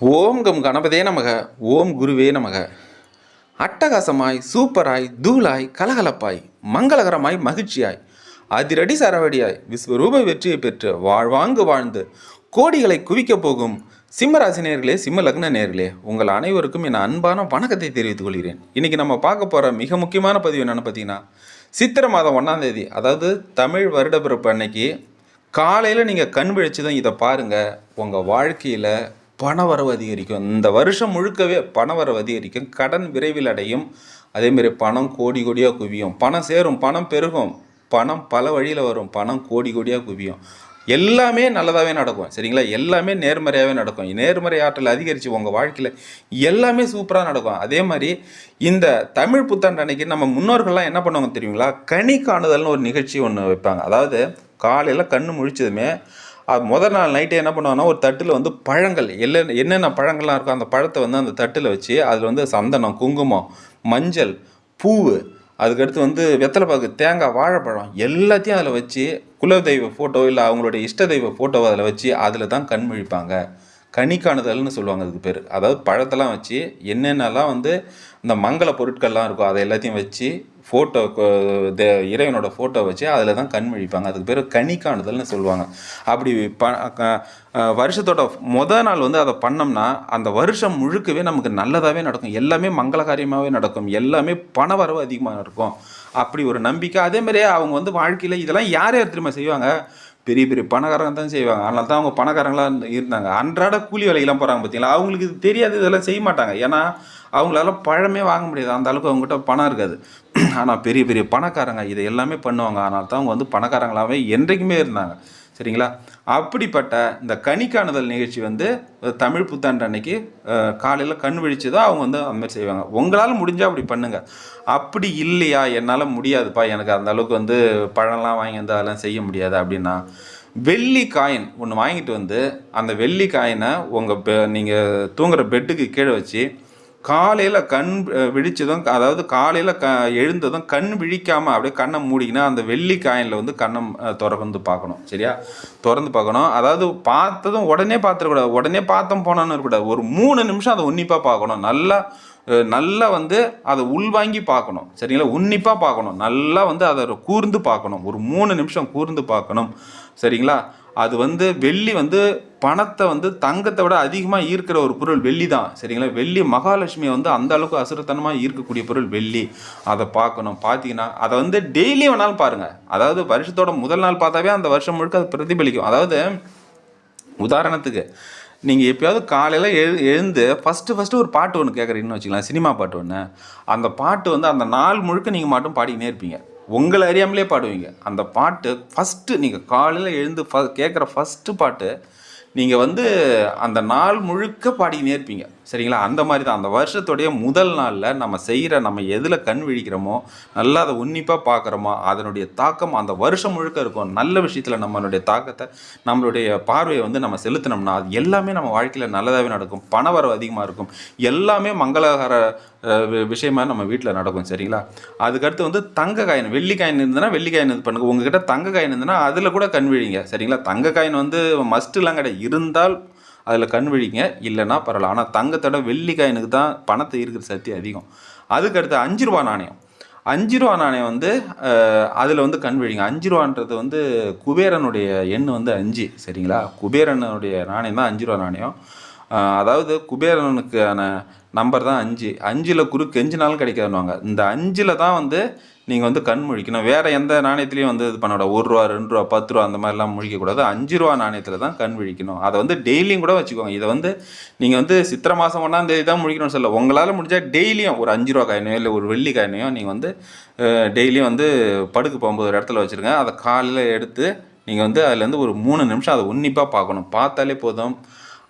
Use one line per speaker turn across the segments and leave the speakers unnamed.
ஓம் come கணபதே நமக ஓம் குருவே நமக. அட்டகாசமாய் சூப்பராய் தூளாய் கலகலப்பாய் மங்களகரமாய் மகிழ்ச்சியாய் அதிரடி சரவடியாய் விஸ்வரூப வெற்றியை பெற்று வாழ்வாங்கு வாழ்ந்து கோடிகளை குவிக்கப் போகும் சிம்மராசி நேர்களே சிம்ம லக்ன நேர்களே உங்கள் அனைவருக்கும் என் அன்பான வணக்கத்தை தெரிவித்துக் கொள்கிறேன். இன்றைக்கி நம்ம பார்க்க போகிற மிக முக்கியமான பதிவு என்னென்னு பார்த்தீங்கன்னா சித்திரை மாதம் ஒன்றாம் தேதி அதாவது தமிழ் வருடப்பிறப்பு அன்னைக்கு காலையில் நீங்கள் கண் விழிச்சதும் இதை பாருங்கள் உங்கள் வாழ்க்கையில் பணவரவு அதிகரிக்கும். இந்த வருஷம் முழுக்கவே பணவரவு அதிகரிக்கும். கடன் விரைவில் அடையும். அதேமாரி பணம் கோடி கோடியாக குவியும். பணம் சேரும் பணம் பெருகும். பணம் பல வழியில் வரும். பணம் கோடி கோடியாக குவியும். எல்லாமே நல்லதாகவே நடக்கும். சரிங்களா? எல்லாமே நேர்மறையாகவே நடக்கும். நேர்மறை ஆற்றல் அதிகரித்து உங்கள் வாழ்க்கையில் எல்லாமே சூப்பராக நடக்கும். அதே மாதிரி இந்த தமிழ் புத்தாண்டு அன்னைக்கு நம்ம முன்னோர்கள்லாம் என்ன பண்ணுவாங்க தெரியுங்களா? கனி காணுதல்னு ஒரு நிகழ்ச்சி ஒன்று வைப்பாங்க. அதாவது காலையில் கண்ணு முழிச்சதுமே அது முதல் நாள் நைட்டே என்ன பண்ணுவாங்கன்னா ஒரு தட்டில் வந்து பழங்கள் எல்லா என்னென்ன பழங்கள்லாம் இருக்கோ அந்த பழத்தை வந்து அந்த தட்டில் வச்சு அதில் வந்து சந்தனம் குங்குமம் மஞ்சள் பூவு அதுக்கடுத்து வந்து வெத்தலைப்பாக்கு தேங்காய் வாழைப்பழம் எல்லாத்தையும் அதில் வச்சு குலதெய்வ ஃபோட்டோ இல்லை அவங்களுடைய இஷ்ட தெய்வ ஃபோட்டோவை அதில் வச்சு அதில் தான் கண் முழிப்பாங்க. கனி காணுதல்னு சொல்லுவாங்க அதுக்கு பேர். அதாவது பழத்தெல்லாம் வச்சு என்னென்னலாம் வந்து இந்த மங்கள பொருட்கள்லாம் இருக்கோ அதை எல்லாத்தையும் வச்சு ஃபோட்டோ இறைவனோட ஃபோட்டோ வச்சு அதில் தான் கண் விழிப்பாங்க. அதுக்கு பேர் கனி காணுதல்னு சொல்லுவாங்க. அப்படி ப க- வருஷத்தோட மொதல் நாள் வந்து அதை பண்ணோம்னா அந்த வருஷம் முழுக்கவே நமக்கு நல்லதாகவே நடக்கும். எல்லாமே மங்களகாரியமாகவே நடக்கும். எல்லாமே பண வரவு அதிகமாக இருக்கும். அப்படி ஒரு நம்பிக்கை. அதே மாதிரியே அவங்க வந்து வாழ்க்கையில் இதெல்லாம் யார் யார் திரும்ப செய்வாங்க? பெரிய பெரிய பணக்காரங்க தான் செய்வாங்க. அதனால தான் அவங்க பணக்காரங்களாக இருந்தாங்க. அன்றாட கூலி வேலைக்கெல்லாம் போகிறாங்க பார்த்தீங்களா அவங்களுக்கு இது தெரியாது இதெல்லாம் செய்ய மாட்டாங்க. ஏன்னா அவங்களால பழமே வாங்க முடியாது. அந்த அளவுக்கு அவங்ககிட்ட பணம் இருக்காது. ஆனால் பெரிய பெரிய பணக்காரங்க இதை எல்லாமே பண்ணுவாங்க. அதனால தான் அவங்க வந்து பணக்காரங்களாகவே என்றைக்குமே இருந்தாங்க. சரிங்களா? அப்படிப்பட்ட இந்த கணிக்காணுதல் நிகழ்ச்சி வந்து தமிழ் புத்தாண்டு அன்னைக்கு காலையில் கண் விழிச்சதோ அவங்க வந்து அந்த மாதிரி செய்வாங்க. உங்களால் முடிஞ்சால் அப்படி பண்ணுங்கள் அப்படி இல்லையா? என்னால் முடியாதுப்பா. எனக்கு அந்த அளவுக்கு வந்து பழம்லாம் வாங்கி வந்து அதெல்லாம் செய்ய முடியாது அப்படின்னா வெள்ளி காயின் ஒன்று வாங்கிட்டு வந்து அந்த வெள்ளி காயினை உங்கள் பெ நீங்கள் தூங்குற பெட்டுக்கு கீழே வச்சு காலையில் கண் விழிச்சதும் அதாவது காலையில் க எழுந்ததும் கண் விழிக்காமல் அப்படியே கண்ணை மூடிக்கினா அந்த வெள்ளி காயினில் வந்து கண்ணை திறந்து பார்க்கணும். சரியா? திறந்து பார்க்கணும். அதாவது பார்த்ததும் உடனே பார்த்துருக்கூடாது உடனே பார்த்தோம் போனான்னு இருக்கக்கூடாது. ஒரு மூணு நிமிஷம் அதை உன்னிப்பாக பார்க்கணும். நல்லா நல்லா வந்து அதை உள்வாங்கி பார்க்கணும். சரிங்களா? உன்னிப்பாக பார்க்கணும். நல்லா வந்து அதை கூர்ந்து பார்க்கணும். ஒரு மூணு நிமிஷம் கூர்ந்து பார்க்கணும். சரிங்களா? அது வந்து வெள்ளி வந்து பணத்தை வந்து தங்கத்தை விட அதிகமாக ஈர்க்கிற ஒரு பொருள் வெள்ளி தான். சரிங்களா? வெள்ளி மகாலட்சுமியை வந்து அந்த அளவுக்கு அசுரத்தனமாக ஈர்க்கக்கூடிய பொருள் வெள்ளி. அதை பார்க்கணும். பார்த்தீங்கன்னா அதை வந்து டெய்லி வேணாலும் பாருங்கள் அதாவது வருஷத்தோட முதல் நாள் பார்த்தாவே அந்த வருஷம் முழுக்க அது பிரதிபலிக்கும். அதாவது உதாரணத்துக்கு நீங்கள் எப்பயாவது காலையில் எழு எழுந்து ஃபஸ்ட்டு ஃபஸ்ட்டு ஒரு பாட்டு ஒன்று கேட்குறீங்கன்னு வச்சுக்கலாம் சினிமா பாட்டு ஒன்று அந்த பாட்டு வந்து அந்த நாள் முழுக்க நீங்கள் மட்டும் பாடிக்கினே இருப்பீங்க. உங்களை அறியாமலே பாடுவீங்க. அந்த பாட்டு ஃபஸ்ட்டு நீங்கள் காலையில் எழுந்து ஃப கேட்குற ஃபஸ்ட்டு பாட்டு நீங்கள் வந்து அந்த நாள் முழுக்க பாடிக்கினே இருப்பீங்க. சரிங்களா? அந்த மாதிரி தான் அந்த வருஷத்துடைய முதல் நாளில் நம்ம செய்கிற நம்ம எதில் கண் விழிக்கிறோமோ நல்லா அதை உன்னிப்பாக பார்க்குறோமோ அதனுடைய தாக்கம் அந்த வருஷம் முழுக்க இருக்கும். நல்ல விஷயத்தில் நம்மளுடைய தாக்கத்தை நம்மளுடைய பார்வையை வந்து நம்ம செலுத்தினோம்னா அது எல்லாமே நம்ம வாழ்க்கையில் நல்லதாகவே நடக்கும். பணவரவு அதிகமாக இருக்கும். எல்லாமே மங்களகர விஷயமா நம்ம வீட்டில் நடக்கும். சரிங்களா? அதுக்கடுத்து வந்து தங்க காயின் வெள்ளி காயின் இருந்ததுன்னா வெள்ளி காயின் இது பண்ணுங்க. உங்ககிட்ட தங்க காயின் இருந்ததுன்னா அதில் கூட கண் விழிங்க. சரிங்களா? தங்க காயின் வந்து மஸ்ட்டுலாம் கிடையாது. இருந்தால் அதில் கண் விழிங்க இல்லைனா பரவாயில்ல. ஆனால் தங்கத்தோட வெள்ளி காயினுக்கு தான் பணத்தை இருக்கிற சக்தி அதிகம். அதுக்கடுத்து அஞ்சு ரூபா நாணயம். அஞ்சு ரூபா நாணயம் வந்து அதில் வந்து கண் விழிங்க. அஞ்சு ரூபான்றது வந்து குபேரனுடைய எண் வந்து அஞ்சு சரிங்களா? குபேரனுடைய நாணயம் தான் அஞ்சு ரூபா நாணயம். அதாவது குபேரனுக்கான நம்பர் தான் அஞ்சு. அஞ்சில் குறு கெஞ்சினாலும் கிடைக்காதுன்னுவாங்க. இந்த அஞ்சில் தான் வந்து நீங்கள் வந்து கண் முழிக்கணும். வேறு எந்த நாணயத்துலையும் வந்து இது பண்ணக்கூடாது. ஒரு ரூபா ரெண்டு ரூபா பத்து ரூபா அந்த மாதிரிலாம் முழிக்கக்கூடாது. அஞ்சு ரூபா நாணயத்தில் தான் கண் விழிக்கணும். அதை வந்து டெய்லியும் கூட வச்சுக்கோங்க. இதை வந்து நீங்கள் வந்து சித்திரை மாதம் ஒன்றாம் தேதி தான் முழிக்கணும்னு சொல்ல உங்களால் முடிஞ்சால் டெய்லியும் ஒரு அஞ்சு ரூபா காயினையோ இல்லை ஒரு வெள்ளி காயினையோ நீங்கள் வந்து டெய்லியும் வந்து படுக்கு போகும்போது ஒரு இடத்துல வச்சுருங்க. அதை காலையில் எடுத்து நீங்கள் வந்து அதுலேருந்து ஒரு மூணு நிமிஷம் அதை உன்னிப்பாக பார்க்கணும். பார்த்தாலே போதும்.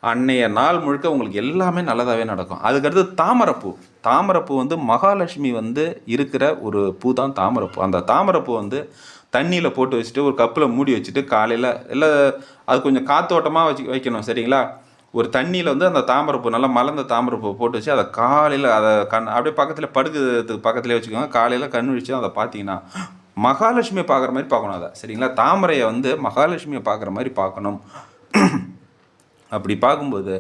அன்னைய நாள் முழுக்க உங்களுக்கு எல்லாமே நல்லதாகவே நடக்கும். அதுக்கடுத்து தாமரைப்பூ. தாமரைப்பூ வந்து மகாலட்சுமி வந்து இருக்கிற ஒரு பூ தான் தாமரைப்பூ. அந்த தாமரைப்பூ வந்து தண்ணியில் போட்டு வச்சுட்டு ஒரு கப்பில் மூடி வச்சுட்டு காலையில் இல்லை அது கொஞ்சம் காத்தோட்டமாக வச்சு வைக்கணும் சரிங்களா? ஒரு தண்ணியில் வந்து அந்த தாமரைப்பூ நல்லா மலர்ந்த தாமரைப்பூ போட்டு வச்சு அதை காலையில் அதை கண் அப்படியே பக்கத்தில் படுக்கிறதுக்கு பக்கத்துலேயே வச்சுக்கோங்க. காலையில் கண் விழிச்சு அதை பார்த்தீங்கன்னா மகாலட்சுமியை பார்க்குற மாதிரி பார்க்கணும் அதை சரிங்களா? தாமரையை வந்து மகாலட்சுமியை பார்க்குற மாதிரி பார்க்கணும். அப்படி பார்க்கும்போது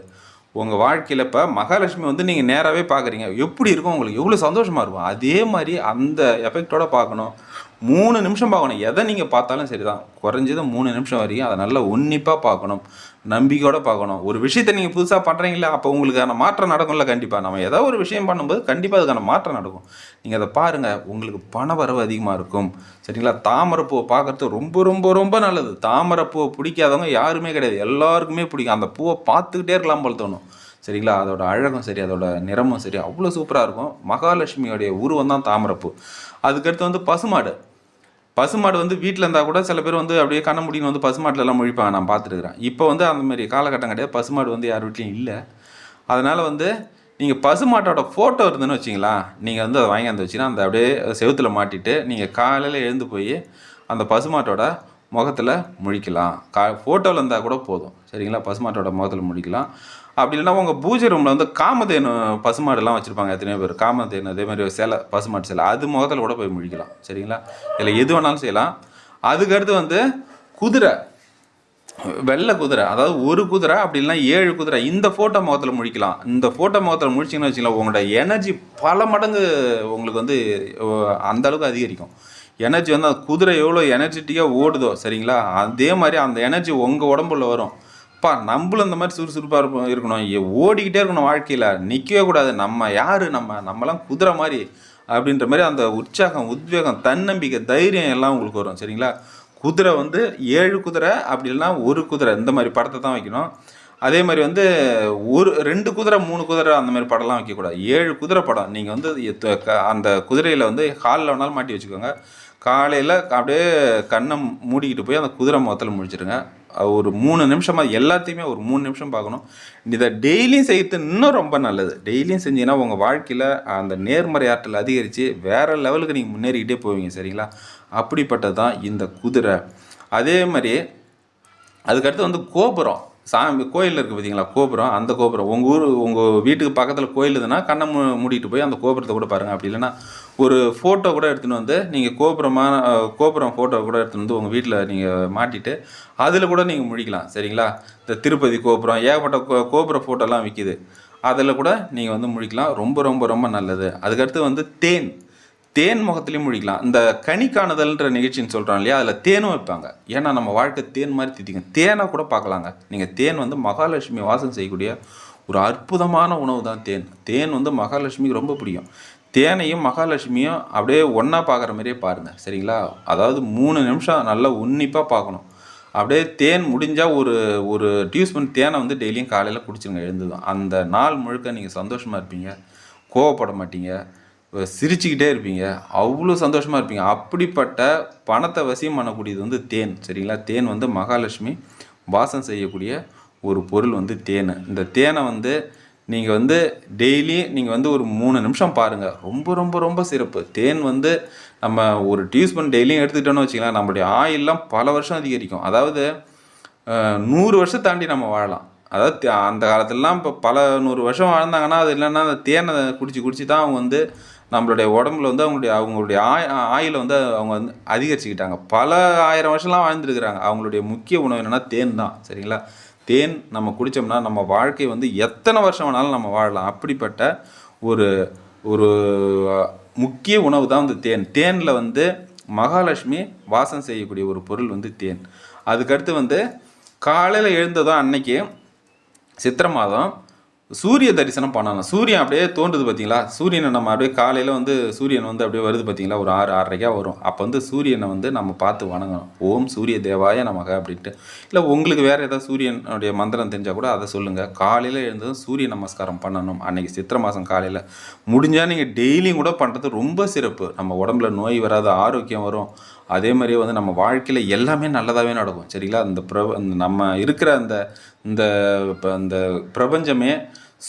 உங்கள் வாழ்க்கையில் இப்போ மகாலட்சுமி வந்து நீங்கள் நேராகவே பார்க்குறீங்க. எப்படி இருக்கும் உங்களுக்கு? எவ்வளோ சந்தோஷமாக இருக்கும்? அதே மாதிரி அந்த எஃபெக்டோட பார்க்கணும். மூணு நிமிஷம் பார்க்கணும். எதை நீங்கள் பார்த்தாலும் சரி தான் குறைஞ்சது மூணு நிமிஷம் வரைக்கும் அதை நல்லா உன்னிப்பாக பார்க்கணும். நம்பிக்கையோட பார்க்கணும். ஒரு விஷயத்தை நீங்கள் புதுசாக பண்ணுறீங்களா அப்போ உங்களுக்கான மாற்றம் நடக்கும்ல கண்டிப்பாக நம்ம ஏதோ ஒரு விஷயம் பண்ணும்போது கண்டிப்பாக அதுக்கான மாற்றம் நடக்கும். நீங்கள் அதை பாருங்கள் உங்களுக்கு பண வரவு அதிகமாக இருக்கும். சரிங்களா? தாமரைப்பூவை பார்க்குறது ரொம்ப ரொம்ப ரொம்ப நல்லது. தாமரைப்பூவை பிடிக்காதவங்க யாருமே கிடையாது. எல்லாருக்குமே பிடிக்கும். அந்த பூவை பார்த்துக்கிட்டே இருக்கலாம் போல தோணும். சரிங்களா? அதோட அழகும் சரி அதோட நிறமும் சரி அவ்வளோ சூப்பராக இருக்கும். மகாலட்சுமியோடைய உருவம் தான் தாமரப்பு. அதுக்கடுத்து வந்து பசுமாடு. பசுமாடு வந்து வீட்டில் இருந்தால் கூட சில பேர் வந்து அப்படியே கண்ண முடின்னு வந்து பசுமாட்டிலலாம் முழிப்பாங்க. நான் பார்த்துருக்குறேன். இப்போ வந்து அந்த மாதிரி காலகட்டம் கிடையாது. பசுமாடு வந்து யார் வீட்லையும் இல்லை. அதனால் வந்து நீங்கள் பசுமாட்டோட ஃபோட்டோ இருந்துன்னு வச்சிங்களா நீங்கள் வந்து அதை வாங்கி வந்து வச்சுன்னா அந்த அப்படியே செவுத்தில் மாட்டிட்டு நீங்கள் காலையில் எழுந்து போய் அந்த பசுமாட்டோட முகத்தில் முழிக்கலாம். கா ஃபோட்டோவில் இருந்தால் கூட போதும். சரிங்களா? பசுமாட்டோட முகத்தில் முழிக்கலாம். அப்படி இல்லைன்னா உங்கள் பூஜை ரூமில் வந்து காமதேனு பசுமாடுலாம் வச்சுருப்பாங்க எத்தனையோ பேர். காமதேனு அதே மாதிரி சேலை பசுமாட்டு சேலை. அது முகத்தில் கூட போய் முழிக்கலாம். சரிங்களா? இதில் எது வேணாலும் செய்யலாம். அதுக்கடுத்து வந்து குதிரை. வெள்ளை குதிரை. அதாவது ஒரு குதிரை அப்படி இல்லைன்னா ஏழு குதிரை. இந்த ஃபோட்டோ முகத்தில் முழிக்கலாம். இந்த ஃபோட்டோ முகத்தில் முழிச்சிங்கன்னு வச்சுக்கலாம் உங்களோட எனர்ஜி பல மடங்கு உங்களுக்கு வந்து அந்தளவுக்கு அந்த அளவுக்கு அதிகரிக்கும். எனர்ஜி வந்து அந்த குதிரை எவ்வளோ எனர்ஜெட்டிக்காக ஓடுதோ சரிங்களா? அதே மாதிரி அந்த எனர்ஜி உங்கள் உடம்புல வரும். அப்பா நம்மளும் இந்த மாதிரி சுறுசுறுப்பாக இருப்போம் இருக்கணும். ஓடிக்கிட்டே இருக்கணும் வாழ்க்கையில். நிற்கவே கூடாது. நம்ம யார்? நம்ம நம்மலாம் குதிரை மாதிரி அப்படின்ற மாதிரி அந்த உற்சாகம் உத்வேகம் தன்னம்பிக்கை தைரியம் எல்லாம் உங்களுக்கு வரும். சரிங்களா? குதிரை வந்து ஏழு குதிரை அப்படி இல்லைன்னா ஒரு குதிரை. இந்த மாதிரி படத்தை தான் வைக்கணும். அதே மாதிரி வந்து ஒரு ரெண்டு குதிரை மூணு குதிரை அந்த மாதிரி படம்லாம் வைக்கக்கூடாது. ஏழு குதிரை படம். நீங்கள் வந்து எத்த- க- அந்த குதிரையில் வந்து ஹாலில் வேணாலும் மாட்டி வச்சுக்கோங்க. காலையில் அப்படியே கண்ணை மூடிக்கிட்டு போய் அந்த குதிரை முகத்தில் முடிச்சிடுங்க ஒரு மூணு நிமிஷமாக எல்லாத்தையுமே ஒரு மூணு நிமிஷம் பார்க்கணும். இதை டெய்லியும் செய்யறது இன்னும் ரொம்ப நல்லது. டெய்லியும் செஞ்சீங்கன்னா உங்கள் வாழ்க்கையில் அந்த நேர்மறை ஆற்றல் அதிகரித்து வேறு லெவலுக்கு நீங்கள் முன்னேறிக்கிட்டே போவீங்க சரிங்களா? அப்படிப்பட்டது தான் இந்த குதிரை. அதே மாதிரி அதுக்கடுத்து வந்து கோபுரம். சாமி கோயில் இருக்குது பார்த்தீங்களா கோபுரம் அந்த கோபுரம். உங்கள் ஊர் உங்கள் வீட்டுக்கு பக்கத்தில் கோயில் இதுன்னா கண்ணை மூ மூடிட்டு போய் அந்த கோபுரத்தை கூட பாருங்கள் அப்படி இல்லைன்னா ஒரு ஃபோட்டோ கூட எடுத்துன்னு வந்து நீங்கள் கோபுரமான கோபுரம் ஃபோட்டோ கூட எடுத்துன்னு வந்து உங்கள் வீட்டில் நீங்கள் மாட்டிட்டு அதில் கூட நீங்கள் முழிக்கலாம் சரிங்களா? இந்த திருப்பதி கோபுரம் ஏகப்பட்ட கோ கோபுர ஃபோட்டோலாம் விற்கிது அதில் கூட நீங்கள் வந்து முழிக்கலாம். ரொம்ப ரொம்ப ரொம்ப நல்லது. அதுக்கடுத்து வந்து தேன். தேன் முகத்துலேயும் முழிக்கலாம் இந்த கனி காணுதல்ன்ற நிகழ்ச்சின்னு சொல்கிறோம் இல்லையா? அதில் தேனும் வைப்பாங்க. ஏன்னா நம்ம வாழ்க்கை தேன் மாதிரி தித்திக்கும். தேனை கூட பார்க்கலாங்க. நீங்கள் தேன் வந்து மகாலட்சுமி வாசம் செய்யக்கூடிய ஒரு அற்புதமான உணவு தான் தேன். தேன் வந்து மகாலட்சுமிக்கு ரொம்ப பிடிக்கும். தேனையும் மகாலட்சுமியும் அப்படியே ஒன்றா பார்க்குற மாதிரியே பாருங்கள் சரிங்களா? அதாவது மூணு நிமிஷம் நல்லா உன்னிப்பாக பார்க்கணும். அப்படியே தேன் முடிஞ்சால் ஒரு ஒரு டியூஸ்பூன் தேனை வந்து டெய்லியும் காலையில் குடிச்சிருங்க எழுந்ததும் அந்த நாள் முழுக்க நீங்கள் சந்தோஷமாக இருப்பீங்க. கோவப்பட மாட்டீங்க. சிரிச்சுக்கிட்டே இருப்பீங்க. அவ்வளோ சந்தோஷமாக இருப்பீங்க. அப்படிப்பட்ட பணத்தை வசியம் பண்ணக்கூடியது வந்து தேன். சரிங்களா? தேன் வந்து மகாலட்சுமி வாசம் செய்யக்கூடிய ஒரு பொருள் வந்து தேன். இந்த தேனை வந்து நீங்கள் வந்து டெய்லி நீங்கள் வந்து ஒரு மூணு நிமிஷம் பாருங்கள் ரொம்ப ரொம்ப ரொம்ப சிறப்பு. தேன் வந்து நம்ம ஒரு டியூஸ்பூன் டெய்லியும் எடுத்துக்கிட்டோன்னு வச்சுக்கலாம் நம்மளுடைய ஆயில்லாம் பல வருஷம் அதிகரிக்கும். அதாவது நூறு வருஷம் தாண்டி நம்ம வாழலாம். அதாவது அந்த காலத்துலலாம் இப்போ பல நூறு வருஷம் வாழ்ந்தாங்கன்னா அது இல்லைன்னா அந்த தேனை குடிச்சு குடிச்சு தான் அவங்க வந்து நம்மளுடைய உடம்புல வந்து அவங்களுடைய அவங்களுடைய ஆய் ஆயில வந்து அவங்க வந்து அதிகரிச்சுக்கிட்டாங்க. பல ஆயிரம் வருஷம்லாம் வாழ்ந்துருக்குறாங்க. அவங்களுடைய முக்கிய உணவு என்னென்னா தேன் தான். சரிங்களா? தேன் நம்ம குடித்தோம்னா நம்ம வாழ்க்கை வந்து எத்தனை வருஷம் வேணாலும் நம்ம வாழலாம். அப்படிப்பட்ட ஒரு ஒரு முக்கிய உணவு தான் வந்து தேன். தேனில் வந்து மகாலட்சுமி வாசம் செய்யக்கூடிய ஒரு பொருள் வந்து தேன். அதுக்கடுத்து வந்து காலையில் எழுந்ததும் அன்னைக்கு சித்திரை மாதம் சூரிய தரிசனம் பண்ணணும் சூரியன் அப்படியே தோன்றுது பார்த்தீங்களா சூரியனை நம்ம அப்படியே காலையில் வந்து சூரியன் வந்து அப்படியே வருது பார்த்தீங்களா ஒரு ஆறு ஆறரைக்கா வரும். அப்போ வந்து சூரியனை வந்து நம்ம பார்த்து வணங்கணும். ஓம் சூரிய தேவாய நமக அப்படின்ட்டு. இல்லை உங்களுக்கு வேறு ஏதாவது சூரியனுடைய மந்திரம் தெரிஞ்சால் கூட அதை சொல்லுங்கள் காலையில் எழுந்ததும் சூரிய நமஸ்காரம் பண்ணணும். அன்னைக்கு சித்திரை மாதம் காலையில். முடிஞ்சால் நீங்கள் டெய்லியும் கூட பண்ணுறது ரொம்ப சிறப்பு. நம்ம உடம்புல நோய் வராது ஆரோக்கியம் வரும். அதே மாதிரியே வந்து நம்ம வாழ்க்கையில் எல்லாமே நல்லதாகவே நடக்கும். சரிங்களா? அந்த பிரப நம்ம இருக்கிற அந்த இந்த இப்போ அந்த பிரபஞ்சமே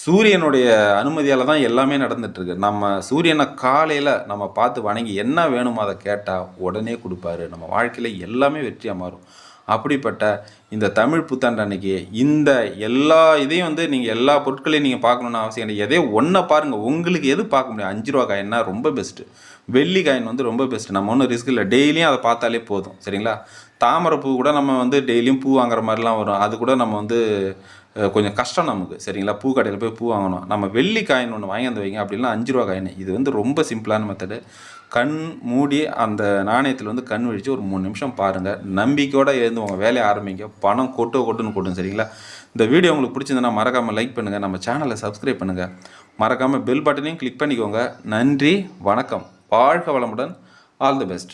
சூரியனுடைய அனுமதியால் தான் எல்லாமே நடந்துட்டுருக்கு. நம்ம சூரியனை காலையில் நம்ம பார்த்து வணங்கி என்ன வேணுமோ அதை கேட்டால் உடனே கொடுப்பாரு. நம்ம வாழ்க்கையில் எல்லாமே வெற்றியாக மாறும். அப்படிப்பட்ட இந்த தமிழ் புத்தாண்டு அன்னைக்கு இந்த எல்லா இதையும் வந்து நீங்கள் எல்லா பொருட்களையும் நீங்கள் பார்க்கணுன்னு அவசியம் இல்லை. எதே ஒன்றை பாருங்கள் உங்களுக்கு எது பார்க்க முடியும்? அஞ்சு ரூபா காயின்னா ரொம்ப பெஸ்ட்டு வெள்ளி காயின் வந்து ரொம்ப பெஸ்ட் நம்ம ஒன்றும் ரிஸ்க் இல்லை. டெய்லியும் அதை பார்த்தாலே போதும். சரிங்களா? தாமரை பூ கூட நம்ம வந்து டெய்லியும் பூ வாங்குற மாதிரிலாம் வரும். அது கூட நம்ம வந்து கொஞ்சம் கஷ்டம் நமக்கு. சரிங்களா? பூ கடையில் போய் பூ வாங்கணும். நம்ம வெள்ளி காயின் ஒன்று வாங்கி வந்து வைங்க அப்படின்னா அஞ்சு ரூபா காயின். இது வந்து ரொம்ப சிம்பிளான மெத்தடு கண் மூடி அந்த நாணயத்தில் வந்து கண் விழிச்சு ஒரு மூணு நிமிஷம் பாருங்கள் நம்பிக்கையோடு எழுந்து உங்கள் வேலையை ஆரம்பிங்க. பணம் கொட்டு கொட்டுன்னு கொட்டும். சரிங்களா? இந்த வீடியோ உங்களுக்கு பிடிச்சிருந்தனா மறக்காமல் லைக் பண்ணுங்கள் நம்ம சேனலை சப்ஸ்கிரைப் பண்ணுங்கள் மறக்காமல் பெல் பட்டனையும் கிளிக் பண்ணிக்கோங்க. நன்றி. வணக்கம். வாழ்க வளமுடன். All the best